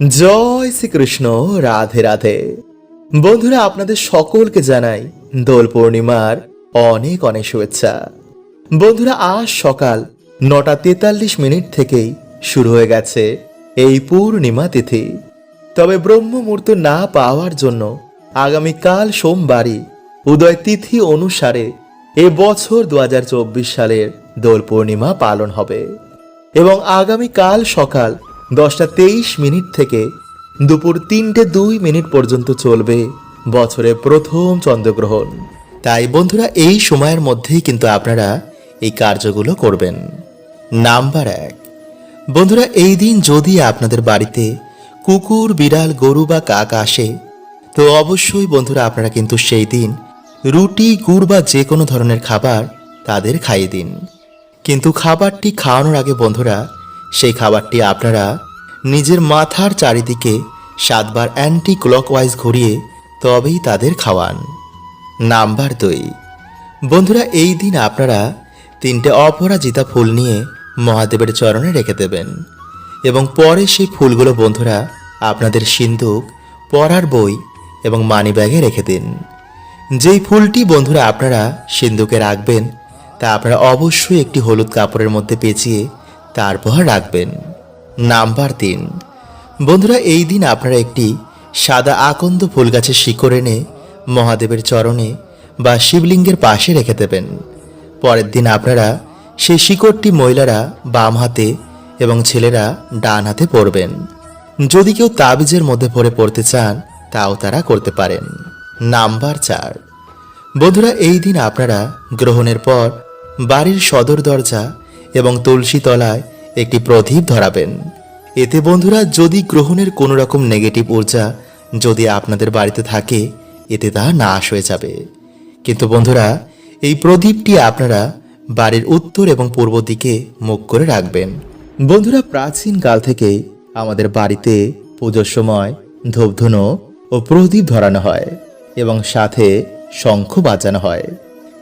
জয় শ্রীকৃষ্ণ, রাধে রাধে। বন্ধুরা, আপনাদের সকলকে জানাই দোল পূর্ণিমার অনেক অনেক শুভেচ্ছা। বন্ধুরা, আজ সকাল নটা তেতাল্লিশ মিনিট থেকেই শুরু হয়ে গেছে এই পূর্ণিমা তিথি। তবে ব্রহ্ম মুহূর্ত না পাওয়ার জন্য আগামীকাল সোমবারই উদয় তিথি অনুসারে এ বছর দু হাজার চব্বিশ সালের দোল পূর্ণিমা পালন হবে। এবং আগামীকাল সকাল দশটা তেইশ মিনিট থেকে দুপুর তিনটে দুই মিনিট পর্যন্ত চলবে বছরের প্রথম চন্দ্রগ্রহণ। তাই বন্ধুরা, এই সময়ের মধ্যেই কিন্তু আপনারা এই কার্যগুলো করবেন। নাম্বার এক। বন্ধুরা, এই দিন যদি আপনাদের বাড়িতে কুকুর, বিড়াল, গরু বা কাক আসে, তো অবশ্যই বন্ধুরা আপনারা কিন্তু সেই দিন রুটি, গুড় বা যে কোনো ধরনের খাবার তাদের খাইয়ে দিন। কিন্তু খাবারটি খাওয়ানোর আগে বন্ধুরা সেই খাবারটি আপনারা নিজের মাথার চারিদিকে সাতবার অ্যান্টি ক্লকওয়াইজ ঘুরিয়ে তবেই তাদের খাওয়ান। নাম্বার দুই। বন্ধুরা, এই দিন আপনারা তিনটে অপরাজিতা ফুল নিয়ে মহাদেবের চরণে রেখে দেবেন এবং পরে সেই ফুলগুলো বন্ধুরা আপনাদের সিন্দুক পড়ার বই এবং মানি ব্যাগে রেখে দিন। যেই ফুলটি বন্ধুরা আপনারা সিন্দুকে রাখবেন, তা আপনারা অবশ্যই একটি হলুদ কাপড়ের মধ্যে পেঁচিয়ে তারপর রাখবেন। নাম্বার তিন। বন্ধুরা, এই দিন আপনারা একটি সাদা আকন্দ ফুল গাছের শিকড় এনে মহাদেবের চরণে বা শিবলিঙ্গের পাশে রেখে দেবেন। পরের দিন আপনারা সেই শিকড়টি মহিলারা বাম হাতে এবং ছেলেরা ডান হাতে পরবেন। যদি কেউ তাবিজের মধ্যে পড়ে পড়তে চান, তাও তারা করতে পারেন। নাম্বার চার। বন্ধুরা, এই দিন আপনারা গ্রহণের পর বাড়ির সদর দরজা এবং তুলসী তলায় একটি প্রদীপ ধরাবেন। এতে বন্ধুরা, যদি গ্রহণের কোনো রকম নেগেটিভ ঊর্জা যদি আপনাদের বাড়িতে থাকে, এতে তা নাশ হয়ে যাবে। কিন্তু বন্ধুরা, এই প্রদীপটি আপনারা বাড়ির উত্তর এবং পূর্ব দিকে মুখ করে রাখবেন। বন্ধুরা, প্রাচীন কাল থেকে আমাদের বাড়িতে পুজোর সময় ধূপধুনো ও প্রদীপ ধরানো হয় এবং সাথে শঙ্খ বাজানো হয়।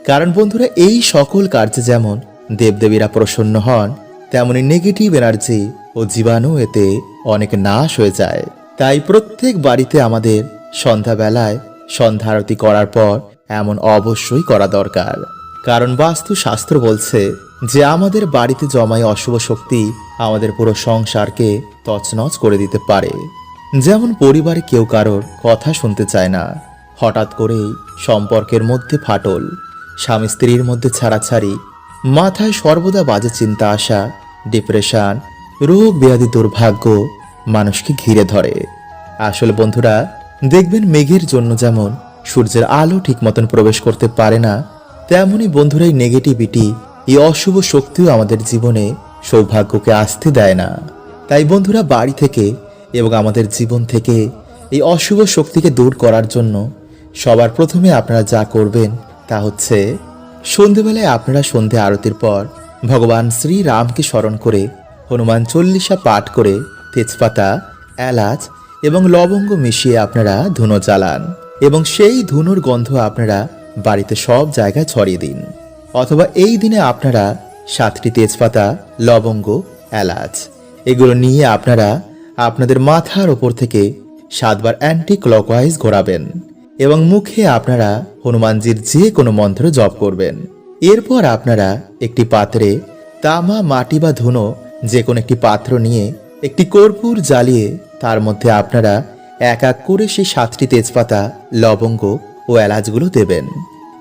কারণ বন্ধুরা, এই সকল কার্যে যেমন দেবদেবীরা প্রসন্ন হন, তেমনি নেগেটিভ এনার্জি ও জীবাণু এতে অনেক নাশ হয়ে যায়। তাই প্রত্যেক বাড়িতে আমাদের সন্ধ্যাবেলায় সন্ধ্যা আরতি করার পর এমন অবশ্যই করা দরকার। কারণ বাস্তু শাস্ত্র বলছে যে আমাদের বাড়িতে জমায় অশুভ শক্তি আমাদের পুরো সংসারকে তছনছ করে দিতে পারে। যেমন পরিবারে কেউ কারোর কথা শুনতে চায় না। হঠাৎ করেই সম্পর্কের মধ্যে ফাটল, স্বামী স্ত্রীর মধ্যে ছাড়াছাড়ি মাথায় সর্বদা বাজে চিন্তা আসা ডিপ্রেশন রোগ ব্যাধি দুর্ভাগ্য মানুষকে ঘিরে ধরে। আসলে বন্ধুরা, দেখবেন মেঘের জন্য যেমন সূর্যের আলো ঠিক মতন প্রবেশ করতে পারে না তেমনই বন্ধুরা, এই নেগেটিভিটি এই অশুভ শক্তিও আমাদের জীবনে সৌভাগ্যকে আসতে দেয় না। তাই বন্ধুরা, বাড়ি থেকে এবং আমাদের জীবন থেকে এই অশুভ শক্তিকে দূর করার জন্য সবার প্রথমে আপনারা যা করবেন তা হচ্ছে সন্ধেবেলায় আপনারা সন্ধে আরতির পর ভগবান শ্রী রামকে স্মরণ করে হনুমান চল্লিশা পাঠ করে তেজপাতা, এলাচ এবং লবঙ্গ মিশিয়ে আপনারা ধুনো জ্বালান এবং সেই ধুনোর গন্ধ আপনারা বাড়িতে সব জায়গায় ছড়িয়ে দিন। অথবা এই দিনে আপনারা সাতটি তেজপাতা, লবঙ্গ, এলাচ এগুলো নিয়ে আপনারা আপনাদের মাথার ওপর থেকে সাতবার অ্যান্টি ক্লকওয়াইজ ঘোরাবেন। এবং মুখে আপনারা হনুমানজির যে কোনো মন্ত্র জপ করবেন। এরপর আপনারা একটি পাত্রে তামা, মাটি বা ধুনো, যে কোনো একটি পাত্র নিয়ে একটি কর্পূর জ্বালিয়ে তার মধ্যে আপনারা এক এক করে সেই সাতটি তেজপাতা, লবঙ্গ ও এলাচগুলো দেবেন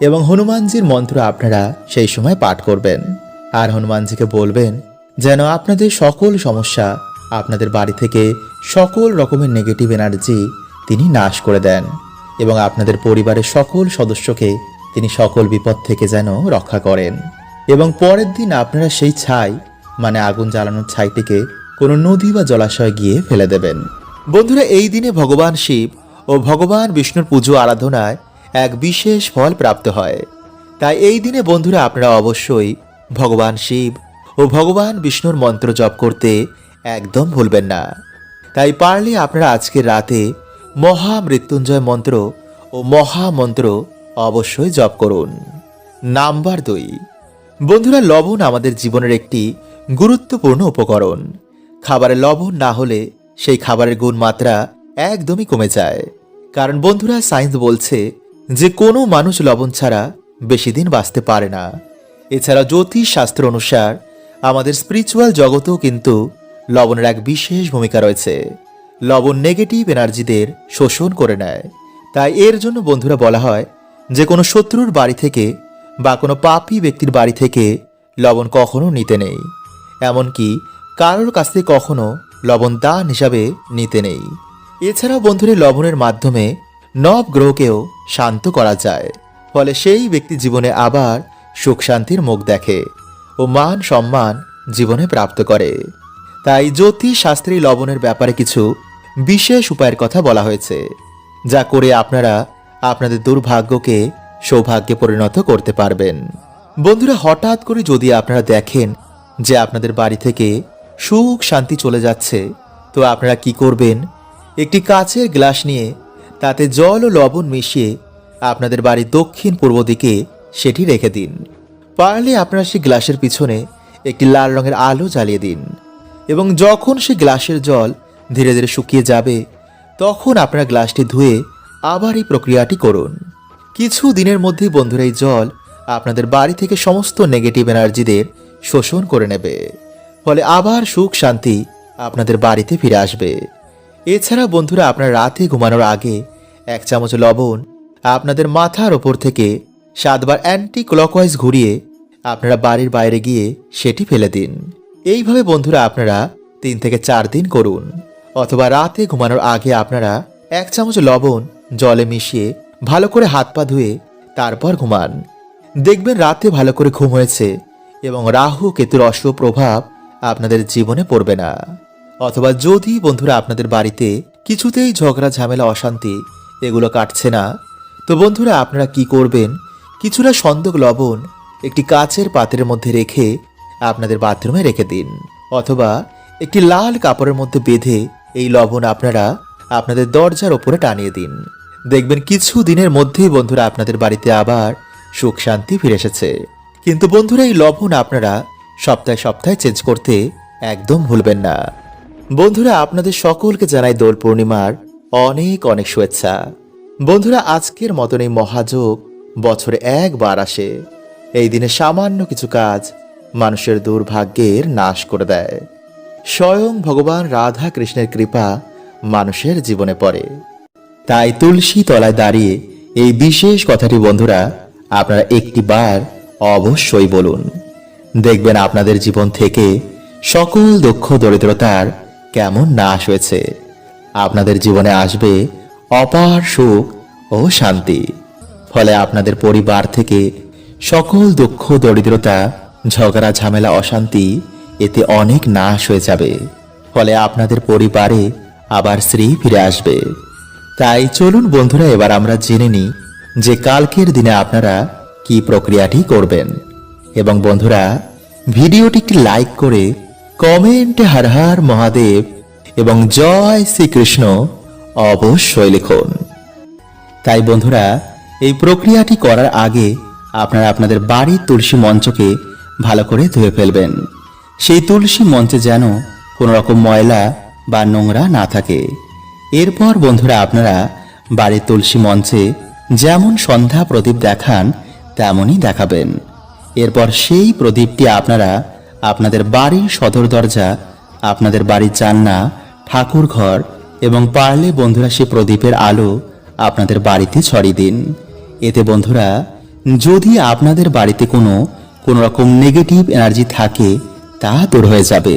এবং হনুমানজির মন্ত্র আপনারা সেই সময় পাঠ করবেন। আর হনুমানজিকে বলবেন, যেন আপনাদের সকল সমস্যা আপনাদের বাড়ি থেকে সকল রকমের নেগেটিভ এনার্জি তিনি নাশ করে দেন। এবং আপনাদের পরিবারের সকল সদস্যকে তিনি সকল বিপদ থেকে যেন রক্ষা করেন। এবং পরের দিন আপনারা সেই ছাই মানে আগুন জ্বালানোর ছাইটিকে কোনো নদী বা জলাশয়ে গিয়ে ফেলে দেবেন। বন্ধুরা, এই দিনে ভগবান শিব ও ভগবান বিষ্ণুর পুজো আরাধনায় এক বিশেষ ফল প্রাপ্ত হয়। তাই এই দিনে বন্ধুরা, আপনারা অবশ্যই ভগবান শিব ও ভগবান বিষ্ণুর মন্ত্র জপ করতে একদম ভুলবেন না। তাই পারলে আপনারা আজকের রাতে মহা মৃত্যুঞ্জয় মন্ত্র ও মহামন্ত্র অবশ্যই জপ করুন। নাম্বার দুই। বন্ধুরা, লবণ আমাদের জীবনের একটি গুরুত্বপূর্ণ উপকরণ। খাবারে লবণ না হলে সেই খাবারের গুণমাত্রা একদমই কমে যায়। কারণ বন্ধুরা, সায়েন্স বলছে যে কোনো মানুষ লবণ ছাড়া বেশি দিন বাঁচতে পারে না। এছাড়া জ্যোতিষ শাস্ত্র অনুসার আমাদের স্পিরিচুয়াল জগতেও কিন্তু লবণের এক বিশেষ ভূমিকা রয়েছে। লবণ নেগেটিভ এনার্জিদের শোষণ করে নেয়। তাই এর জন্য বন্ধুরা বলা হয়, যে কোনো শত্রুর বাড়ি থেকে বা কোনো পাপী ব্যক্তির বাড়ি থেকে লবণ কখনো নিতে নেই। এমনকি কারোর কাছ থেকে কখনো লবণ দান হিসাবে নিতে নেই। এছাড়াও বন্ধুরা, লবণের মাধ্যমে নব গ্রহকেও শান্ত করা যায়। ফলে সেই ব্যক্তি জীবনে আবার সুখ শান্তির মুখ দেখে ও মান সম্মান জীবনে প্রাপ্ত করে। তাই জ্যোতিষ শাস্ত্রী লবণের ব্যাপারে কিছু বিশেষ উপায়ের কথা বলা হয়েছে, যা করে আপনারা আপনাদের দুর্ভাগ্যকে সৌভাগ্যে পরিণত করতে পারবেন। বন্ধুরা, হঠাৎ করে যদি আপনারা দেখেন যে আপনাদের বাড়ি থেকে সুখ শান্তি চলে যাচ্ছে, তো আপনারা কি করবেন? একটি কাচের গ্লাস নিয়ে তাতে জল ও লবণ মিশিয়ে আপনাদের বাড়ির দক্ষিণ পূর্ব দিকে সেটি রেখে দিন। পারলে আপনারা সেই গ্লাসের পিছনে একটি লাল রঙের আলো জ্বালিয়ে দিন এবং যখন সেই গ্লাসের জল ধীরে ধীরে শুকিয়ে যাবে, তখন আপনার গ্লাসটি ধুয়ে আবার এই প্রক্রিয়াটি করুন। কিছু দিনের মধ্যেই বন্ধুরা এই জল আপনাদের বাড়ি থেকে সমস্ত নেগেটিভ এনার্জিদের শোষণ করে নেবে। ফলে আবার সুখ শান্তি আপনাদের বাড়িতে ফিরে আসবে। এছাড়া বন্ধুরা আপনার রাতে ঘুমানোর আগে এক চামচ লবণ আপনাদের মাথার ওপর থেকে সাতবার অ্যান্টি ক্লকওয়াইজ ঘুরিয়ে আপনারা বাড়ির বাইরে গিয়ে সেটি ফেলে দিন। এইভাবে বন্ধুরা আপনারা তিন থেকে চার দিন করুন। অথবা রাতে ঘুমানোর আগে আপনারা এক চামচ লবণ জলে মিশিয়ে ভালো করে হাত পা ধুয়ে তারপর ঘুমান। দেখবেন রাতে ভালো করে ঘুম হয়েছে এবং রাহু, কেতুর অশুভ প্রভাব আপনাদের জীবনে পড়বে না। অথবা যদি বন্ধুরা আপনাদের বাড়িতে কিছুতেই ঝগড়া, ঝামেলা, অশান্তি এগুলো কাটছে না, তো বন্ধুরা আপনারা কি করবেন? কিছুটা সন্দক লবণ একটি কাচের পাত্রের মধ্যে রেখে আপনাদের বাথরুমে রেখে দিন। অথবা একটি লাল কাপড়ের মধ্যে বেঁধে এই লবণ আপনারা আপনাদের দরজার ওপরে টানিয়ে দিন। দেখবেন কিছু দিনের মধ্যেই বন্ধুরা আপনাদের বাড়িতে আবার সুখ শান্তি ফিরে এসেছে। কিন্তু বন্ধুরা, এই লবণ আপনারা সপ্তাহে সপ্তাহে চেঞ্জ করতে একদম ভুলবেন না। বন্ধুরা, আপনাদের সকলকে জানাই দোল পূর্ণিমার অনেক অনেক শুভেচ্ছা। বন্ধুরা, আজকের মতন এই মহাযোগ বছরে একবার আসে। এই দিনে সামান্য কিছু কাজ মানুষের দুর্ভাগ্যের নাশ করে দেয়। স্বয়ং ভগবান রাধা কৃষ্ণের কৃপা মানুষের জীবনে পড়ে। তাই তুলসী তলায় দাঁড়িয়ে এই বিশেষ কথাটি বন্ধুরা, আপনারা একটি বার অবশ্যই বলুন। দেখবেন আপনাদের জীবন থেকে সকল দুঃখ, দরিদ্রতার কেমন নাশ হয়েছে। আপনাদের জীবনে আসবে অপার সুখ ও শান্তি। ফলে আপনাদের পরিবার থেকে সকল দুঃখ, দরিদ্রতা, ঝগড়া, ঝামেলা, অশান্তি এতে অনেক নাশ হয়ে যাবে। ফলে আপনাদের পরিবারে আবার শ্রী ফিরে আসবে। তাই চলুন বন্ধুরা, এবার আমরা জেনে নিই যে কালকের দিনে আপনারা কি প্রক্রিয়াটি করবেন। এবং বন্ধুরা, ভিডিওটি একটি লাইক করে কমেন্টে হর হর মহাদেব এবং জয় শ্রীকৃষ্ণ অবশ্যই লিখুন। তাই বন্ধুরা, এই প্রক্রিয়াটি করার আগে আপনারা আপনাদের বাড়ির তুলসী মঞ্চকে ভালো করে ধুয়ে ফেলবেন। সেই তুলসী মঞ্চে যেন কোনো রকম ময়লা বা নোংরা না থাকে। এরপর বন্ধুরা আপনারা বাড়ির তুলসী মঞ্চে যেমন সন্ধ্যা প্রদীপ দেখান, তেমনই দেখাবেন। এরপর সেই প্রদীপটি আপনারা আপনাদের বাড়ির সদর দরজা, আপনাদের বাড়ির জাননা ঠাকুর ঘর এবং পারলে বন্ধুরা সেই প্রদীপের আলো আপনাদের বাড়িতে ছড়িয়ে দিন। এতে বন্ধুরা যদি আপনাদের বাড়িতে কোনো কোনো রকম নেগেটিভ এনার্জি থাকে তা দূর হয়ে যাবে।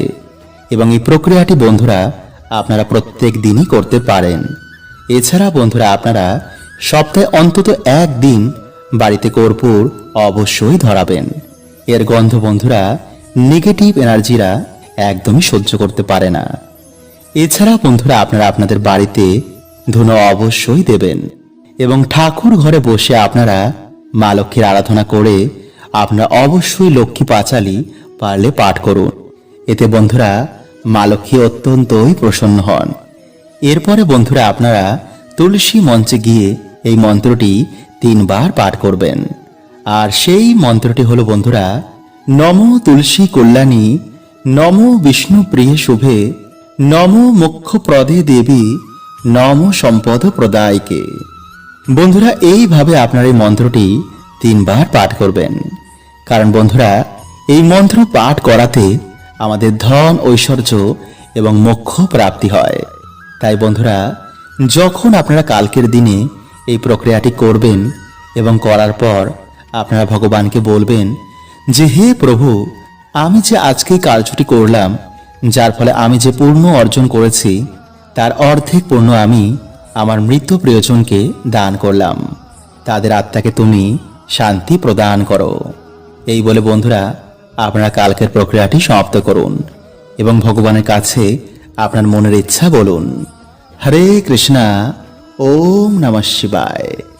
এবং এই প্রক্রিয়াটি বন্ধুরা আপনারা প্রত্যেক দিনই করতে পারেন। এছাড়া বন্ধুরা আপনারা সপ্তাহে অন্তত একদিন বাড়িতে কর্পূর অবশ্যই ধরাবেন। এর গন্ধ বন্ধুরা নেগেটিভ এনার্জিরা একদমই সহ্য করতে পারে না। এছাড়া বন্ধুরা আপনারা আপনাদের বাড়িতে ধুনো অবশ্যই দেবেন এবং ঠাকুর ঘরে বসে আপনারা মা লক্ষ্মীর আরাধনা করে আপনারা অবশ্যই লক্ষ্মী পাঁচালি পারলে পাঠ করুন। এতে বন্ধুরা মা লক্ষ্মী অত্যন্তই প্রসন্ন হন। এরপরে বন্ধুরা আপনারা তুলসী মঞ্চে গিয়ে এই মন্ত্রটি তিনবার পাঠ করবেন। আর সেই মন্ত্রটি হলো বন্ধুরা, নম তুলসী কল্যাণী, নম বিষ্ণু প্রিয় শুভে, নম মুখ্য প্রদে দেবী, নম সম্পদ প্রদায়কে। বন্ধুরা, এইভাবে আপনার এই মন্ত্রটি তিনবার পাঠ করবেন। কারণ বন্ধুরা এই মন্ত্র পাঠ করাতে আমাদের ধন, ঐশ্বর্য এবং মোক্ষ প্রাপ্তি হয়। তাই বন্ধুরা, যখন আপনারা কালকের দিনে এই প্রক্রিয়াটি করবেন এবং করার পর আপনারা ভগবানকে বলবেন যে, হে প্রভু, আমি যে আজকে কার্যটি করলাম, যার ফলে আমি যে পূর্ণ অর্জন করেছি, তার অর্ধেক পূর্ণ আমি আমার মৃত প্রিয়জনকে দান করলাম। তাদের আত্মাকে তুমি শান্তি প্রদান করো। এই বলে বন্ধুরা আপনারা কালকের প্রক্রিয়াটি সমাপ্ত করুন এবং ভগবানের কাছে আপনার মনের ইচ্ছা বলুন। হরে কৃষ্ণা, ওম নমঃ শিবায়।